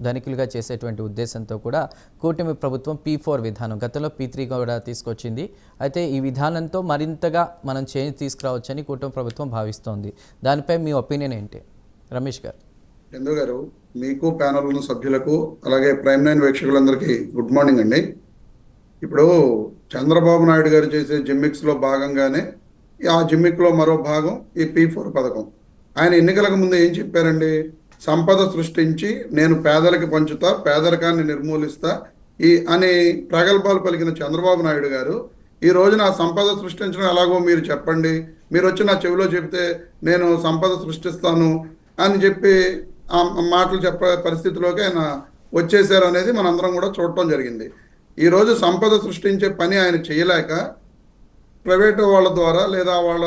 ధనికులుగా చేసేటువంటి ఉద్దేశంతో కూడా కూటమి ప్రభుత్వం పీ ఫోర్ విధానం గతంలో పీ త్రీ కూడా తీసుకొచ్చింది. అయితే ఈ విధానంతో మరింతగా మనం చేంజ్ తీసుకురావచ్చని కూటమి ప్రభుత్వం భావిస్తోంది. దానిపై మీ ఒపీనియన్ ఏంటి? రమేష్ గారు. చందు గారు మీకు ప్యానల్ ఉన్న సభ్యులకు అలాగే ప్రైమ్ నైన్ వీక్షకులందరికీ గుడ్ మార్నింగ్ అండి. ఇప్పుడు చంద్రబాబు నాయుడు గారు చేసే జిమ్మిక్స్లో భాగంగానే ఆ జిమ్మిక్లో మరో భాగం ఈ పీ ఫోర్ పథకం. ఆయన ఎన్నికలకు ముందు ఏం చెప్పారండి? సంపద సృష్టించి నేను పేదలకి పంచుతా పేదరికాన్ని నిర్మూలిస్తా. ఈ అని ప్రగల్భాలు పలికిన చంద్రబాబు నాయుడు గారు ఈ రోజు నా సంపద సృష్టించడం ఎలాగో మీరు చెప్పండి. మీరు వచ్చి నా చెవిలో చెప్తే నేను సంపద సృష్టిస్తాను అని చెప్పి ఆ మాటలు చెప్పే పరిస్థితిలోకి ఆయన వచ్చేసారు అనేది మనందరం కూడా చూడటం జరిగింది. ఈరోజు సంపద సృష్టించే పని ఆయన చేయలేక ప్రైవేటు వాళ్ళ ద్వారా లేదా వాళ్ళ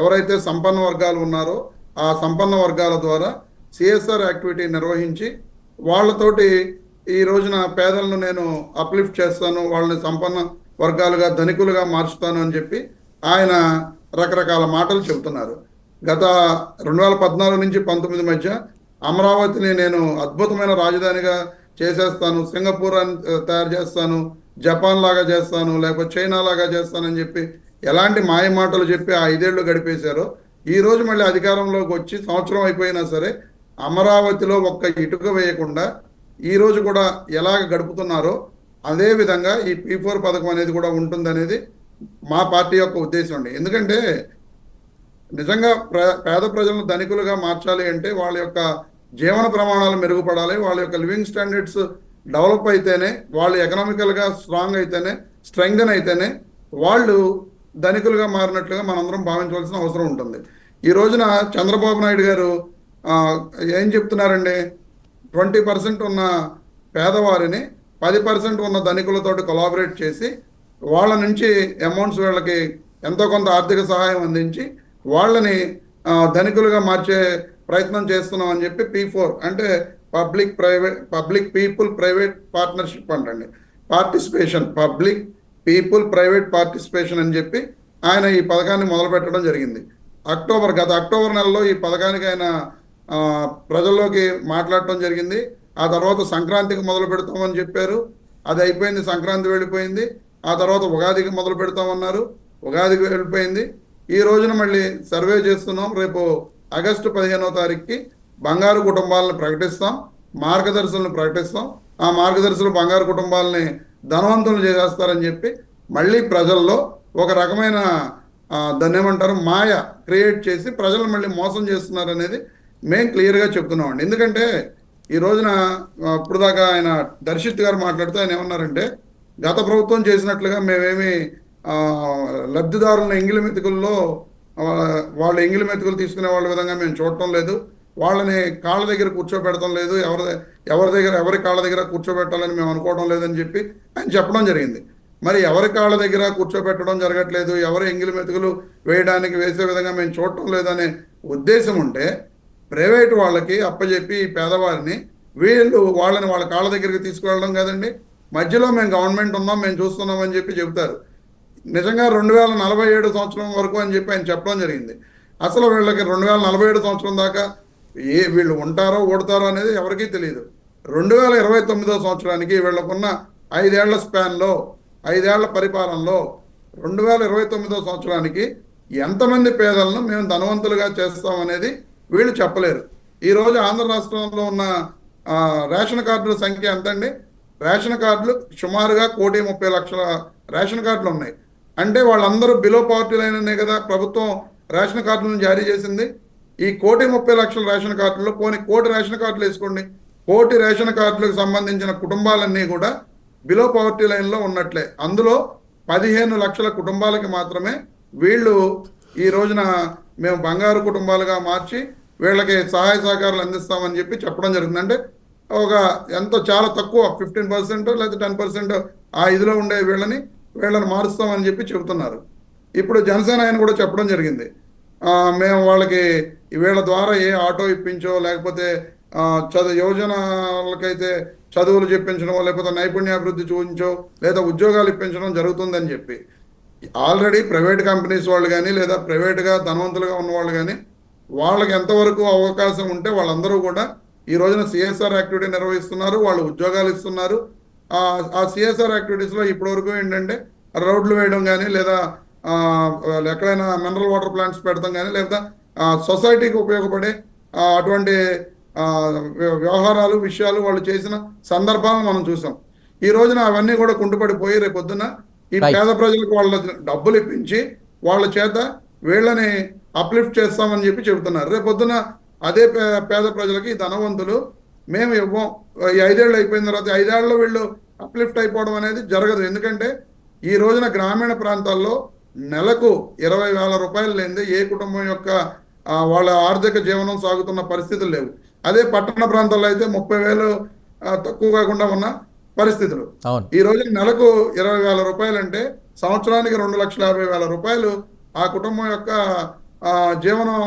ఎవరైతే సంపన్న వర్గాలు ఉన్నారో ఆ సంపన్న వర్గాల ద్వారా సిఎస్ఆర్ యాక్టివిటీ నిర్వహించి వాళ్ళతోటి ఈ రోజున పేదలను నేను అప్లిఫ్ట్ చేస్తాను వాళ్ళని సంపన్న వర్గాలుగా ధనికులుగా మార్చుతాను అని చెప్పి ఆయన రకరకాల మాటలు చెబుతున్నారు. గత రెండు వేల పద్నాలుగు నుంచి పంతొమ్మిది మధ్య అమరావతిని నేను అద్భుతమైన రాజధానిగా చేసేస్తాను సింగపూర్ అని తయారు చేస్తాను జపాన్ లాగా చేస్తాను లేకపోతే చైనా లాగా చేస్తానని చెప్పి ఎలాంటి మాయ మాటలు చెప్పి ఆ ఐదేళ్ళు గడిపేశారో ఈ రోజు మళ్ళీ అధికారంలోకి వచ్చి సంవత్సరం అయిపోయినా సరే అమరావతిలో ఒక్క ఇటుక వేయకుండా ఈ రోజు కూడా ఎలాగ గడుపుతున్నారో అదే విధంగా ఈ పీ ఫోర్ పథకం అనేది కూడా ఉంటుందనేది మా పార్టీ యొక్క ఉద్దేశం అండి. ఎందుకంటే నిజంగా ప్ర పేద ప్రజలను ధనికులుగా మార్చాలి అంటే వాళ్ళ యొక్క జీవన ప్రమాణాలు మెరుగుపడాలి వాళ్ళ యొక్క లివింగ్ స్టాండర్డ్స్ డెవలప్ అయితేనే వాళ్ళు ఎకనామికల్గా స్ట్రాంగ్ అయితేనే స్ట్రెంగ్దన్ అయితేనే వాళ్ళు ధనికులుగా మారినట్లుగా మనందరం భావించవలసిన అవసరం ఉంటుంది. ఈ రోజున చంద్రబాబు నాయుడు గారు ఏం చెప్తున్నారండి? ట్వంటీ పర్సెంట్ ఉన్న పేదవారిని పది పర్సెంట్ ఉన్న ధనికులతోటి కొలాబరేట్ చేసి వాళ్ళ నుంచి అమౌంట్స్ వీళ్ళకి ఎంతో కొంత ఆర్థిక సహాయం అందించి వాళ్ళని ధనికులుగా మార్చే ప్రయత్నం చేస్తున్నాం అని చెప్పి పీ ఫోర్ అంటే public private public people private partnership అంటండి. Participation public people private participation అని చెప్పి ఆయన ఈ పథకాన్ని మొదలుపెట్టడం జరిగింది. అక్టోబర్ గత అక్టోబర్ నెలలో ఈ పథకానికి ఆయన ప్రజల్లోకి మాట్లాడటం జరిగింది. ఆ తర్వాత సంక్రాంతికి మొదలు పెడతామని చెప్పారు. అది అయిపోయింది సంక్రాంతి వెళ్ళిపోయింది. ఆ తర్వాత ఉగాదికి మొదలు పెడతామన్నారు. ఉగాదికి వెళ్ళిపోయింది. ఈ రోజున మళ్ళీ సర్వే చేస్తున్నాం. రేపు ఆగస్టు పదిహేనో తారీఖుకి బంగారు కుటుంబాలను ప్రకటిస్తాం. మార్గదర్శులను ప్రకటిస్తాం. ఆ మార్గదర్శులు బంగారు కుటుంబాలని ధనవంతులు చేసేస్తారని చెప్పి మళ్ళీ ప్రజల్లో ఒక రకమైన దాన్ని ఏమంటారు? మాయ క్రియేట్ చేసి ప్రజలు మళ్ళీ మోసం చేస్తున్నారు అనేది మేము క్లియర్గా చెప్తున్నామండి. ఎందుకంటే ఈ రోజున అప్పుడు ఇప్పుడు దాకా ఆయన దర్శిత్ గారు మాట్లాడుతూ ఆయన ఏమన్నారంటే గత ప్రభుత్వం చేసినట్లుగా మేమేమి లబ్ధిదారులను ఎంగిలి మెతుకుల్లో వాళ్ళ ఎంగిలి మెతుకులు తీసుకునే వాళ్ళ విధంగా మేము చూడటం లేదు. వాళ్ళని కాళ్ళ దగ్గర కూర్చోబెడటం లేదు. ఎవరి ఎవరి దగ్గర ఎవరి కాళ్ళ దగ్గర కూర్చోబెట్టాలని మేము అనుకోవడం లేదని చెప్పి ఆయన చెప్పడం జరిగింది. మరి ఎవరి కాళ్ళ దగ్గర కూర్చోబెట్టడం జరగట్లేదు? ఎవరి ఎంగిలి మెతుకులు వేయడానికి వేసే విధంగా మేము చూడటం లేదనే ఉద్దేశం ఉంటే ప్రైవేట్ వాళ్ళకి అప్పచెప్పి పేదవారిని వీళ్ళు వాళ్ళని వాళ్ళ కాళ్ళ దగ్గరికి తీసుకువెళ్ళడం కదండి. మధ్యలో మేము గవర్నమెంట్ ఉన్నాం మేము చూస్తున్నాం అని చెప్పి చెబుతారు. నిజంగా రెండు వేల నలభై ఏడు సంవత్సరం వరకు అని చెప్పి ఆయన చెప్పడం జరిగింది. అసలు వీళ్ళకి రెండు వేల నలభై ఏడు సంవత్సరం దాకా ఏ వీళ్ళు ఉంటారో ఓడతారో అనేది ఎవరికీ తెలియదు రెండు వేల ఇరవై తొమ్మిదో సంవత్సరానికి వీళ్ళకున్న ఐదేళ్ళ స్పాన్లో ఐదేళ్ళ పరిపాలనలో రెండు వేల ఇరవై తొమ్మిదో సంవత్సరానికి ఎంతమంది పేదలను మేము ధనవంతులుగా చేస్తామనేది వీళ్ళు చెప్పలేరు. ఈరోజు ఆంధ్ర రాష్ట్రంలో ఉన్న రేషన్ కార్డుల సంఖ్య ఎంత అండి రేషన్ కార్డులు సుమారుగా కోటి ముప్పై లక్షల రేషన్ కార్డులు ఉన్నాయి. అంటే వాళ్ళందరూ బిలో పార్టీ లైన్ కదా ప్రభుత్వం రేషన్ కార్డులను జారీ చేసింది. ఈ కోటి ముప్పై లక్షల రేషన్ కార్డుల్లో పోనీ కోటి రేషన్ కార్డులు వేసుకోండి. కోటి రేషన్ కార్డులకు సంబంధించిన కుటుంబాలన్నీ కూడా బిలో పవర్టీ లైన్లో ఉన్నట్లే. అందులో పదిహేను లక్షల కుటుంబాలకి మాత్రమే వీళ్ళు ఈ రోజున మేము బంగారు కుటుంబాలుగా మార్చి వీళ్ళకి సహాయ సహకారాలు అందిస్తామని చెప్పి చెప్పడం జరిగింది అంటే ఒక ఎంతో చాలా తక్కువ ఫిఫ్టీన్ పర్సెంట్ లేదా టెన్ పర్సెంట్ ఆ ఇదిలో ఉండే వీళ్ళని వీళ్ళని మారుస్తామని చెప్పి చెబుతున్నారు. ఇప్పుడు జనసేన ఆయన కూడా చెప్పడం జరిగింది. మేము వాళ్ళకి వీళ్ళ ద్వారా ఏ ఆటో ఇప్పించో లేకపోతే చదువు యువజనాలకైతే చదువులు చెప్పించడమో లేకపోతే నైపుణ్యాభివృద్ధి చూపించో లేదా ఉద్యోగాలు ఇప్పించడం జరుగుతుందని చెప్పి. ఆల్రెడీ ప్రైవేట్ కంపెనీస్ వాళ్ళు కానీ లేదా ప్రైవేట్గా ధనవంతులుగా ఉన్న వాళ్ళు కానీ వాళ్ళకి ఎంతవరకు అవకాశం ఉంటే వాళ్ళందరూ కూడా ఈ రోజున సిఎస్ఆర్ యాక్టివిటీ నిర్వహిస్తున్నారు వాళ్ళు ఉద్యోగాలు ఇస్తున్నారు ఆ సిఎస్ఆర్ యాక్టివిటీస్లో ఇప్పటివరకు ఏంటంటే రోడ్లు వేయడం కానీ లేదా ఎక్కడైనా మినరల్ వాటర్ ప్లాంట్స్ పెడతాం కానీ లేదా సొసైటీకి ఉపయోగపడే అటువంటి వ్యవహారాలు విషయాలు వాళ్ళు చేసిన సందర్భాలను మనం చూసాం ఈ రోజున అవన్నీ కూడా కుంటుపడిపోయి రేపు పొద్దున ఈ. పేద ప్రజలకు వాళ్ళ డబ్బులు ఇప్పించి వాళ్ళ చేత వీళ్ళని అప్లిఫ్ట్ చేస్తామని చెప్పి చెబుతున్నారు. రేపు పొద్దున అదే పేద ప్రజలకి ధనవంతులు మేము ఇవ్వం. ఈ ఐదేళ్ళు అయిపోయిన తర్వాత ఐదేళ్ళలో వీళ్ళు అప్లిఫ్ట్ అయిపోవడం అనేది జరగదు. ఎందుకంటే ఈ రోజున గ్రామీణ ప్రాంతాల్లో నెలకు ఇరవై వేల రూపాయలు లేనిదే ఏ కుటుంబం యొక్క వాళ్ళ ఆర్థిక జీవనం సాగుతున్న పరిస్థితులు లేవు. అదే పట్టణ ప్రాంతాల్లో అయితే ముప్పై వేలు తక్కువ కాకుండా ఉన్న పరిస్థితులు. ఈ రోజు నెలకు ఇరవై వేల రూపాయలు అంటే సంవత్సరానికి రెండు లక్షల యాభై వేల రూపాయలు ఆ కుటుంబం యొక్క జీవనం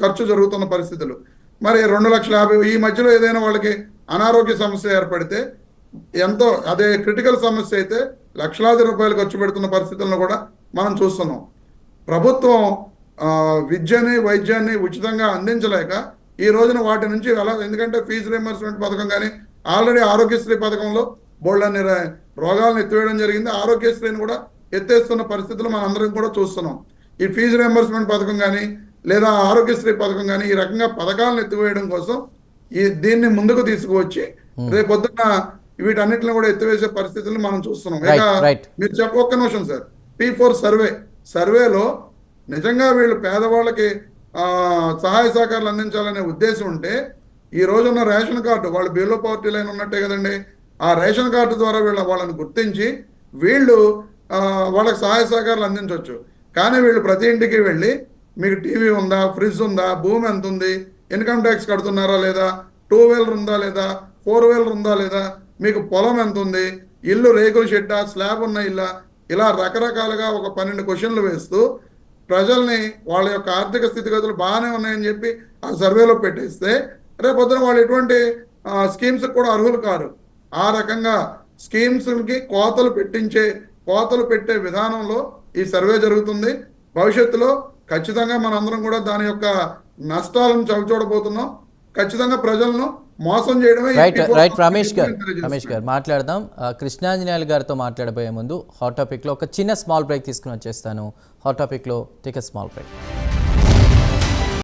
ఖర్చు జరుగుతున్న పరిస్థితులు. మరి రెండు లక్షల యాభై ఈ మధ్యలో ఏదైనా వాళ్ళకి అనారోగ్య సమస్య ఏర్పడితే ఎంతో అదే క్రిటికల్ సమస్య అయితే లక్షలాది రూపాయలు ఖర్చు పెడుతున్న పరిస్థితులను కూడా మనం చూస్తున్నాం. ప్రభుత్వం విద్యని వైద్యాన్ని ఉచితంగా అందించలేక ఈ రోజున వాటి నుంచి ఎలా ఎందుకంటే ఫీజు రియంబర్స్మెంట్ పథకం కానీ ఆల్రెడీ ఆరోగ్యశ్రీ పథకంలో బోళ్ళని రోగాలను ఎత్తివేయడం జరిగింది. ఆరోగ్యశ్రీని కూడా ఎత్తేస్తున్న పరిస్థితులు మనం అందరం కూడా చూస్తున్నాం. ఈ ఫీజు రియంబర్స్మెంట్ పథకం కానీ లేదా ఆరోగ్యశ్రీ పథకం కానీ ఈ రకంగా పథకాలను ఎత్తివేయడం కోసం ఈ దీన్ని ముందుకు తీసుకువచ్చి రేపొద్దున వీటన్నిటిని కూడా ఎత్తివేసే పరిస్థితులు మనం చూస్తున్నాం. ఇక. మీరు చెప్ప ఒక్క నిమిషం సార్. పీ ఫోర్ సర్వే సర్వేలో నిజంగా వీళ్ళు పేదవాళ్ళకి ఆ, సహాయ సహకారాలు అందించాలనే ఉద్దేశం ఉంటే ఈ రోజున్న రేషన్ కార్డు వాళ్ళు బిలో పవర్టీ లైన్ ఉన్నట్టే కదండి. ఆ రేషన్ కార్డు ద్వారా వీళ్ళ వాళ్ళని గుర్తించి వీళ్ళు వాళ్ళకి సహాయ సహకారాలు అందించవచ్చు కానీ వీళ్ళు ప్రతి ఇంటికి వెళ్ళి మీకు టీవీ ఉందా? ఫ్రిడ్జ్ ఉందా? భూమి ఎంత ఉంది ఇన్కమ్ ట్యాక్స్ కడుతున్నారా లేదా? టూ వీలర్ ఉందా లేదా? ఫోర్ వీలర్ ఉందా లేదా? మీకు పొలం ఎంత ఉంది ఇల్లు రేకుల షెడ్డా? స్లాబ్ ఉన్న ఇల్లా? ఇలా రకరకాలుగా ఒక పన్నెండు క్వశ్చన్లు వేస్తూ ప్రజల్ని వాళ్ళ యొక్క ఆర్థిక స్థితిగతులు బాగానే ఉన్నాయని చెప్పి ఆ సర్వేలో పెట్టేస్తే రేపొద్దున వాళ్ళు ఎటువంటి స్కీమ్స్ కూడా అర్హులు కారు. ఆ రకంగా స్కీమ్స్కి కోతలు పెట్టించే కోతలు పెట్టే విధానంలో ఈ సర్వే జరుగుతుంది. భవిష్యత్తులో ఖచ్చితంగా మనందరం కూడా దాని యొక్క నష్టాలను చవిచూడబోతున్నాం. ఖచ్చితంగా ప్రజలను మోసం చేయడమే రైట్ రైట్ రమేష్ గారు. రమేష్ గారు మాట్లాడదాం. కృష్ణాంజనేయులు గారితో మాట్లాడబోయే ముందు హాట్ టాపిక్లో ఒక చిన్న స్మాల్ బ్రేక్ తీసుకుని వచ్చేస్తాను. హాట్ టాపిక్లో టేక్ అ స్మాల్ బ్రేక్